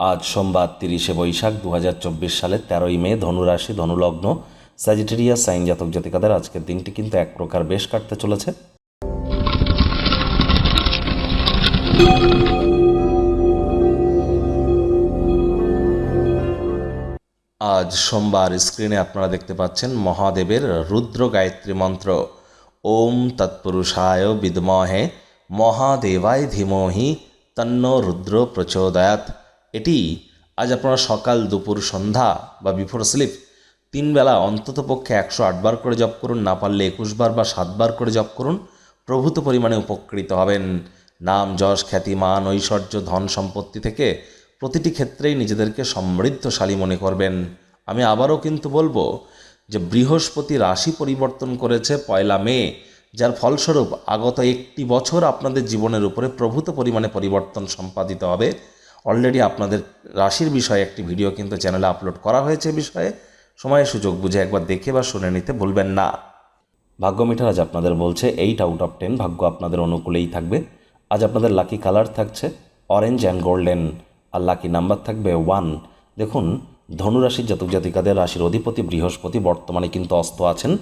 আজ সোমবার তিরিশে বৈশাখ দু হাজার চব্বিশ সালের তেরোই মে, ধনুরাশি, ধনুলগ্ন স্যাজিটেরিয়া সাইন জাতক জাতিকাদের আজকের দিনটি কিন্তু এক প্রকার বেশ কাটতে চলেছে। আজ সোমবার স্ক্রিনে আপনারা দেখতে পাচ্ছেন মহাদেবের রুদ্র গায়ত্রী মন্ত্র। ওম তৎপুরুষায় বিদমহে মহাদেবায় ধীমহি তন্ন রুদ্র প্রচোদয়াত এটি আজ আপনারা সকাল, দুপুর, সন্ধ্যা বা বিফোর স্লিপ তিন বেলা অন্তত পক্ষে একশো আটবার করে জপ করুন, না পারলে একুশবার বা সাতবার করে জপ করুন, প্রভূত পরিমাণে উপকৃত হবেন। নাম, যশ, খ্যাতি, মান, ঐশ্বর্য, ধন, সম্পত্তি থেকে প্রতিটি ক্ষেত্রেই নিজেদেরকে সমৃদ্ধশালী মনে করবেন। আমি আবারও কিন্তু বলব যে বৃহস্পতি রাশি পরিবর্তন করেছে পয়লা মে, যার ফলস্বরূপ আগত একটি বছর আপনাদের জীবনের উপরে প্রভূত পরিমাণে পরিবর্তন সম্পাদিত হবে। অলরেডি আপনাদের রাশির বিষয়ে একটি ভিডিও কিন্তু চ্যানেলে আপলোড করা হয়েছে বিষয়ে। সময় সুযোগ বুঝে একবার দেখে বা শুনে নিতে ভুলবেন না। ভাগ্য মিটার আজ আপনাদের বলছে এইট আউট অফ টেন ভাগ্য আপনাদের অনুকূলেই থাকবে। আজ আপনাদের লাকি কালার থাকছে অরেঞ্জ অ্যান্ড গোল্ডেন আর লাকি নাম্বার থাকবে ওয়ান দেখুন, ধনুরাশির জাতক জাতিকাদের রাশির অধিপতি বৃহস্পতি বর্তমানে কিন্তু অস্ত আছেন।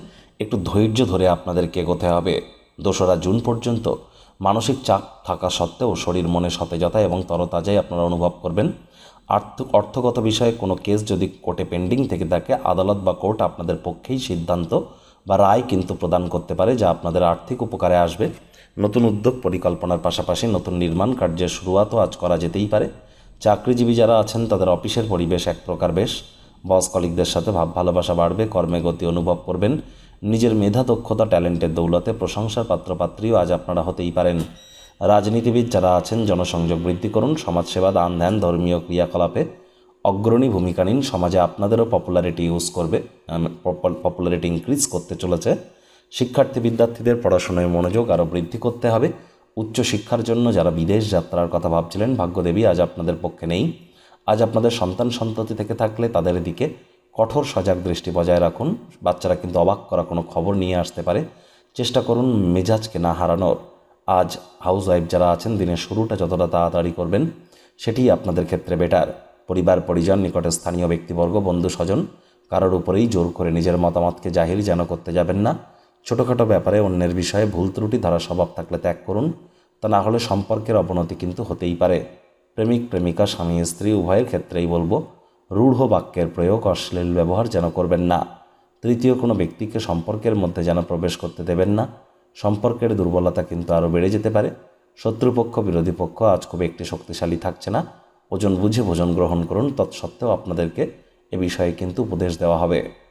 একটু ধৈর্য ধরে আপনাদেরকে এগোতে হবে। দোসরা জুন পর্যন্ত মানসিক চাপ থাকা সত্ত্বেও শরীর মনে সতেজতা এবং তরতাজাই আপনারা অনুভব করবেন। আর্থ, অর্থগত বিষয়ে কোনো কেস যদি কোর্টে পেন্ডিং থেকে থাকে, আদালত বা কোর্ট আপনাদের পক্ষেই সিদ্ধান্ত বা রায় কিন্তু প্রদান করতে পারে, যা আপনাদের আর্থিক উপকারে আসবে। নতুন উদ্যোগ পরিকল্পনার পাশাপাশি নতুন নির্মাণ কার্যের শুরুয়াতও আজ করা যেতেই পারে। চাকরিজীবী যারা আছেন, তাদের অফিসের পরিবেশ এক প্রকার বেশ। বস কলিকদের সাথে ভাব ভালোবাসা বাড়বে, কর্মে গতি অনুভব করবেন। নিজের মেধা, দক্ষতা, ট্যালেন্টের দৌলতে প্রশংসার পাত্রপাত্রীও আজ আপনারা হতেই পারেন। রাজনীতিবিদ যারা আছেন, জনসংযোগ বৃদ্ধি করুন, সমাজসেবা, দান ধ্যান, ধর্মীয় ক্রিয়াকলাপে অগ্রণী ভূমিকা নিন, সমাজে আপনাদেরও পপুলারিটি ইউজ করবে পপুলারিটি ইনক্রিজ করতে চলেছে। শিক্ষার্থী, বিদ্যার্থীদের পড়াশোনায় মনোযোগ আরও বৃদ্ধি করতে হবে। উচ্চশিক্ষার জন্য যারা বিদেশ যাত্রার কথা ভাবছিলেন, ভাগ্যদেবী আজ আপনাদের পক্ষে নেই। আজ আপনাদের সন্তান সন্ততি থেকে থাকলে তাদের দিকে কঠোর সজাগ দৃষ্টি বজায় রাখুন। বাচ্চারা কিন্তু অবাক করা কোনো খবর নিয়ে আসতে পারে। চেষ্টা করুন মেজাজকে না হারানোর। আজ হাউস ওয়াইফ যারা আছেন, দিনের শুরুটা যতটা তাড়াতাড়ি করবেন সেটিই আপনাদের ক্ষেত্রে বেটার পরিবার, পরিজন, নিকটে স্থানীয় ব্যক্তিবর্গ, বন্ধু, স্বজন, কারোর উপরেই জোর করে নিজের মতামতকে জাহির যেন করতে যাবেন না। ছোটোখাটো ব্যাপারে অন্যের বিষয়ে ভুল ত্রুটি ধারা স্বভাব থাকলে ত্যাগ করুন। তা না হলে সম্পর্কের অবনতি কিন্তু হতেই পারে। প্রেমিক, প্রেমিকা, স্বামী, স্ত্রী, উভয়ের ক্ষেত্রেই বলব, রূঢ় বাক্যের প্রয়োগ অশ্লীল ব্যবহার যেন করবেন না। তৃতীয়, কোনো ব্যক্তিকে সম্পর্কের মধ্যে যেন প্রবেশ করতে দেবেন না। সম্পর্কের দুর্বলতা কিন্তু আরও বেড়ে যেতে পারে। শত্রুপক্ষ, বিরোধী পক্ষ আজ খুব একটি শক্তিশালী থাকছে না। ওজন বুঝে ভোজন গ্রহণ করুন, তৎসত্ত্বেও আপনাদেরকে এ বিষয়ে কিন্তু উপদেশ দেওয়া হবে।